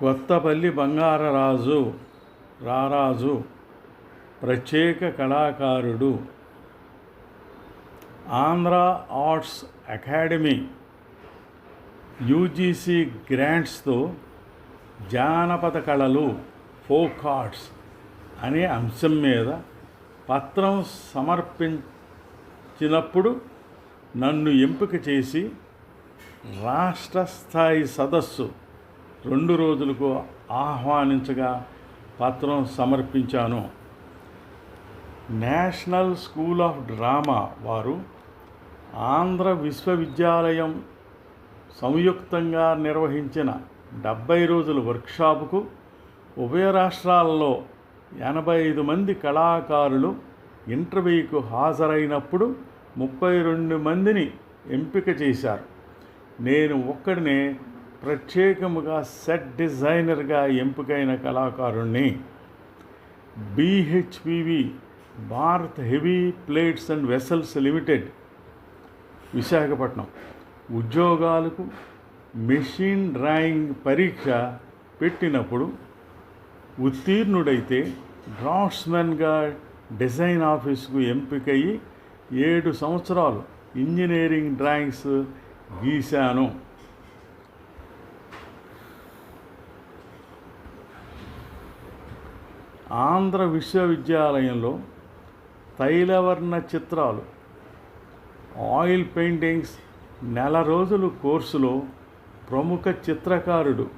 కొత్తపల్లి బంగారరాజు రారాజు ప్రత్యేక కళాకారుడు ఆంధ్ర ఆర్ట్స్ అకాడమీ యూజీసీ గ్రాంట్స్తో జానపద కళలు ఫోక్ ఆర్ట్స్ అనే అంశం మీద పత్రం సమర్పించినప్పుడు నన్ను ఎంపిక చేసి రాష్ట్ర స్థాయి సదస్సు రెండు రోజులకు ఆహ్వానించగా పత్రం సమర్పించాను. నేషనల్ స్కూల్ ఆఫ్ డ్రామా వారు ఆంధ్ర విశ్వవిద్యాలయం సంయుక్తంగా నిర్వహించిన డెబ్బై రోజుల వర్క్షాపుకు ఉభయ రాష్ట్రాల్లో ఎనభై ఐదు మంది కళాకారులు ఇంటర్వ్యూకు హాజరైనప్పుడు ముప్పై రెండు మందిని ఎంపిక చేశారు. నేను ఒక్కడినే ప్రత్యేకముగా సెట్ డిజైనర్గా ఎంపికైన కళాకారుణ్ణి BHPV Bharat heavy plates and vessels limited Visakhapatnam. ఉద్యోగాలకు మెషిన్ డ్రాయింగ్ పరీక్ష పెట్టినప్పుడు ఉత్తీర్ణుడైతే డ్రాఫ్ట్స్మెన్గా డిజైన్ ఆఫీసుకు ఎంపికయ్యి ఏడు సంవత్సరాలు ఇంజనీరింగ్ డ్రాయింగ్స్ గీశాను. ఆంధ్ర విశ్వవిద్యాలయంలో తైలవర్ణ చిత్రాలు ఆయిల్ పెయింటింగ్స్ నెల రోజులు కోర్సులో ప్రముఖ చిత్రకారుడు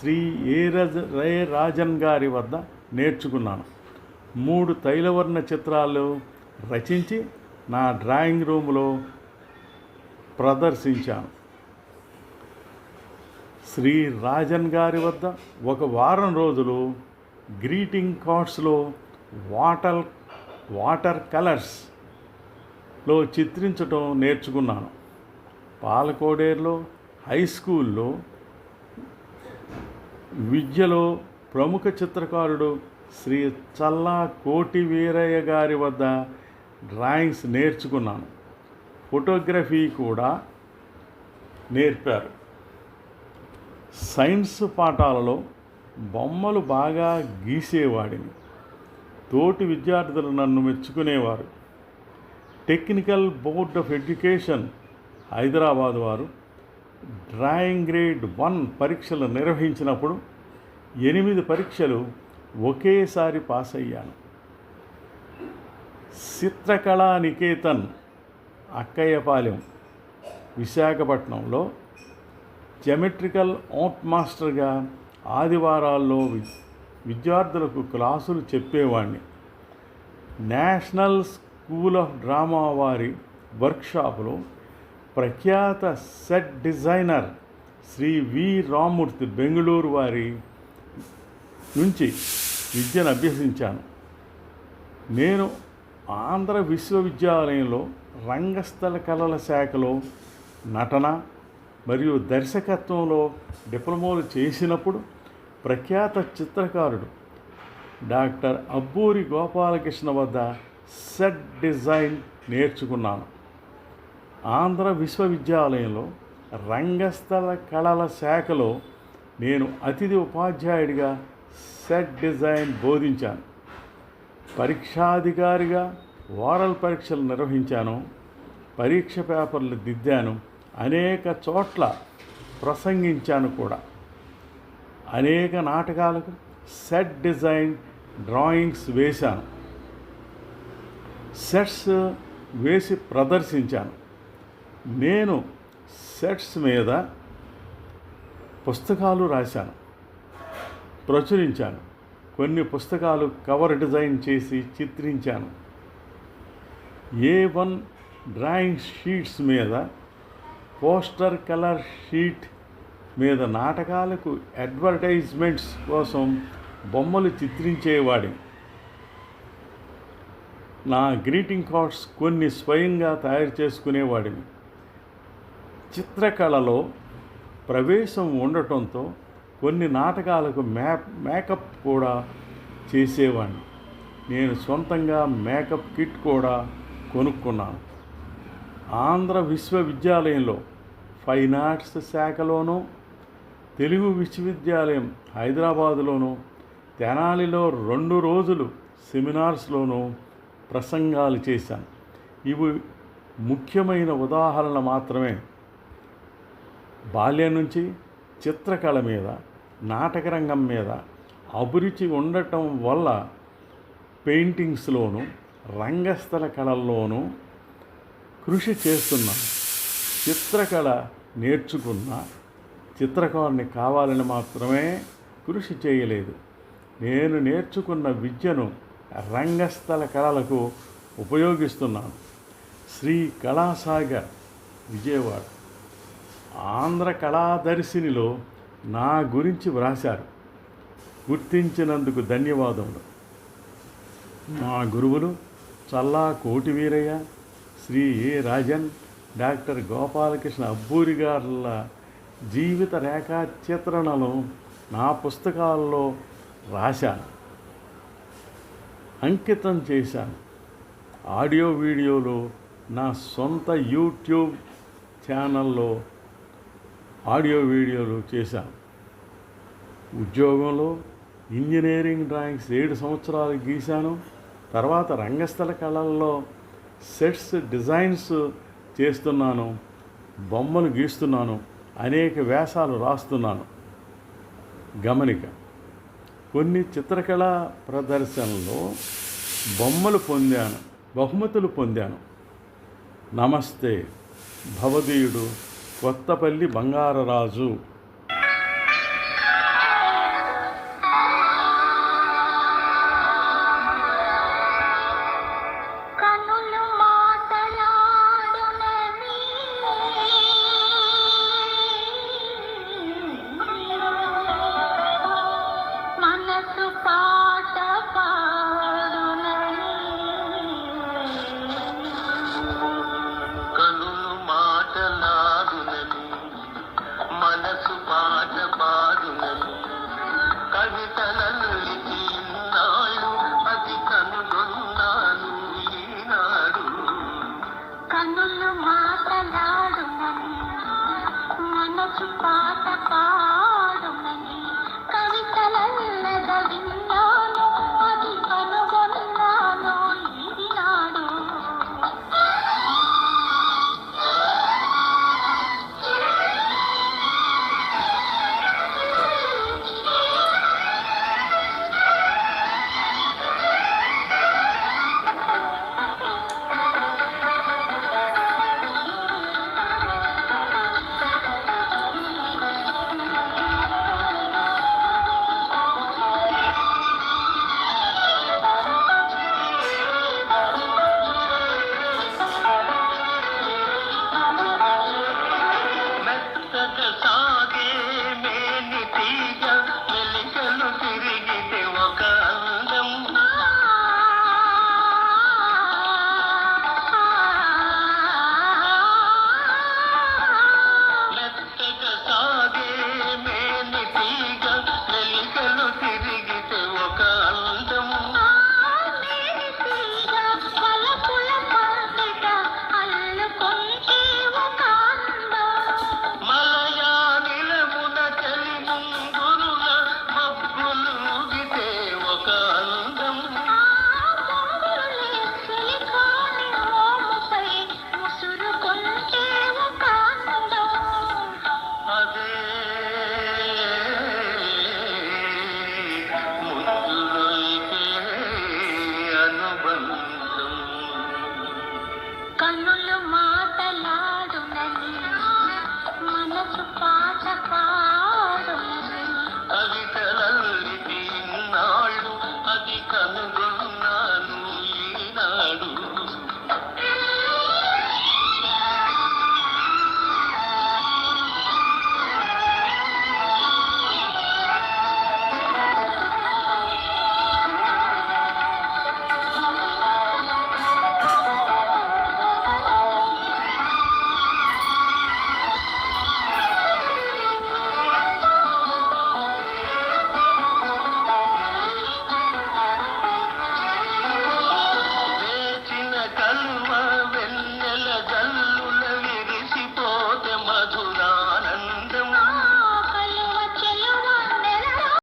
శ్రీ ఏ రజ రే రాజన్ గారి వద్ద నేర్చుకున్నాను. మూడు తైలవర్ణ చిత్రాలు రచించి నా డ్రాయింగ్ రూమ్లో ప్రదర్శించాను. శ్రీ రాజన్ గారి వద్ద ఒక వారం రోజులు గ్రీటింగ్ కార్డ్స్లో వాటర్ వాటర్ కలర్స్లో చిత్రించడం నేర్చుకున్నాను. పాలకోడేరులో హై స్కూల్లో విద్యలో ప్రముఖ చిత్రకారుడు శ్రీ చల్లా కోటి వీరయ్య గారి వద్ద డ్రాయింగ్స్ నేర్చుకున్నాను. ఫోటోగ్రఫీ కూడా నేర్పారు. సైన్స్ పాఠాలలో బొమ్మలు బాగా గీసేవాడిని. తోటి విద్యార్థులు నన్ను మెచ్చుకునేవారు. Technical board of education Hyderabad వారు డ్రాయింగ్ గ్రేడ్ వన్ పరీక్షలు నిర్వహించినప్పుడు ఎనిమిది పరీక్షలు ఒకేసారి పాస్ అయ్యాను చిత్రకళా నికేతన్ అక్కయ్యపాలెం విశాఖపట్నంలో జమెట్రికల్ ఆర్ట్ మాస్టర్గా ఆదివారాల్లో వి- విద్యార్థులకు క్లాసులు చెప్పేవాడిని నేషనల్ స్కూల్ ఆఫ్ డ్రామా వారి వర్క్షాపులో ప్రఖ్యాత set designer Shri V. Rammurthy Bengaluru వారి నుంచి విద్యను అభ్యసించాను. నేను ఆంధ్ర విశ్వవిద్యాలయంలో రంగస్థల కళల శాఖలో నటన మరియు దర్శకత్వంలో డిప్లొమాలు చేసినప్పుడు ప్రఖ్యాత చిత్రకారుడు డాక్టర్ అబ్బూరి గోపాలకృష్ణ వద్ద సెట్ డిజైన్ నేర్చుకున్నాను. ఆంధ్ర విశ్వవిద్యాలయంలో రంగస్థల కళల శాఖలో నేను అతిథి ఉపాధ్యాయుడిగా సెట్ డిజైన్ బోధించాను. పరీక్షాధికారిగా ఓరల్ పరీక్షలు నిర్వహించాను. పరీక్ష పేపర్లు దిద్దాను. అనేక చోట్ల ప్రసంగించాను కూడా. అనేక నాటకాలకు సెట్ డిజైన్ డ్రాయింగ్స్ వేశాను. సెట్స్ వేసి ప్రదర్శించాను. నేను సెట్స్ మీద పుస్తకాలు రాశాను ప్రచురించాను కొన్ని పుస్తకాలు కవర్ డిజైన్ చేసి చిత్రించాను. ఏ వన్ డ్రాయింగ్ షీట్స్ మీద పోస్టర్ కలర్ షీట్ మీద నాటకాలకు అడ్వర్టైజ్మెంట్స్ కోసం బొమ్మలు చిత్రించేవాడిని. నా గ్రీటింగ్ కార్డ్స్ కొన్ని స్వయంగా తయారు చేసుకునేవాడిని. చిత్రకళలో ప్రవేశం ఉండటంతో కొన్ని నాటకాలకు మ్యాప్ మేకప్ కూడా చేసేవాడిని. నేను సొంతంగా మేకప్ కిట్ కూడా కొనుక్కున్నాను. ఆంధ్ర విశ్వవిద్యాలయంలో ఫైన్ ఆర్ట్స్ శాఖలోనూ తెలుగు విశ్వవిద్యాలయం హైదరాబాదులోను తెనాలిలో రెండు రోజులు సెమినార్స్లోనూ ప్రసంగాలు చేశాను. ఇవి ముఖ్యమైన ఉదాహరణ మాత్రమే. బాల్యం నుంచి చిత్రకళ మీద నాటకరంగం మీద అభిరుచి ఉండటం వల్ల పెయింటింగ్స్లోను రంగస్థల కళల్లోనూ కృషి చేస్తున్నాను చిత్రకళ నేర్చుకున్న చిత్రకారుని కావాలని మాత్రమే కృషి చేయలేదు. నేను నేర్చుకున్న విద్యను రంగస్థల కళలకు ఉపయోగిస్తున్నాను. శ్రీ కళాసాగర్ విజయవాడ. ఆంధ్ర కళాదర్శినిలో నా గురించి వ్రాశారు. గుర్తించినందుకు ధన్యవాదములు. మా గురువులు చల్లా కోటి వీరయ్య శ్రీ ఏ రాజన్ డాక్టర్ గోపాలకృష్ణ అబ్బూరి గారుల జీవిత రేఖా చిత్రణను నా పుస్తకాల్లో రాశాను. అంకితం చేశాను. ఆడియో వీడియోలు నా సొంత యూట్యూబ్ ఛానల్లో ఆడియో వీడియోలు చేశాను. ఉద్యోగంలో ఇంజనీరింగ్ డ్రాయింగ్స్ ఏడు సంవత్సరాలు గీశాను. తర్వాత రంగస్థల కళల్లో సెట్స్ డిజైన్స్ చేస్తున్నాను. బొమ్మలు గీస్తున్నాను. అనేక వ్యాసాలు రాస్తున్నాను. గమనిక కొన్ని చిత్రకళా ప్రదర్శనలో బొమ్మలు పొందాను బహుమతులు పొందాను. నమస్తే భవదీయుడు కొత్తపల్లి బంగారరాజు. सुपान पा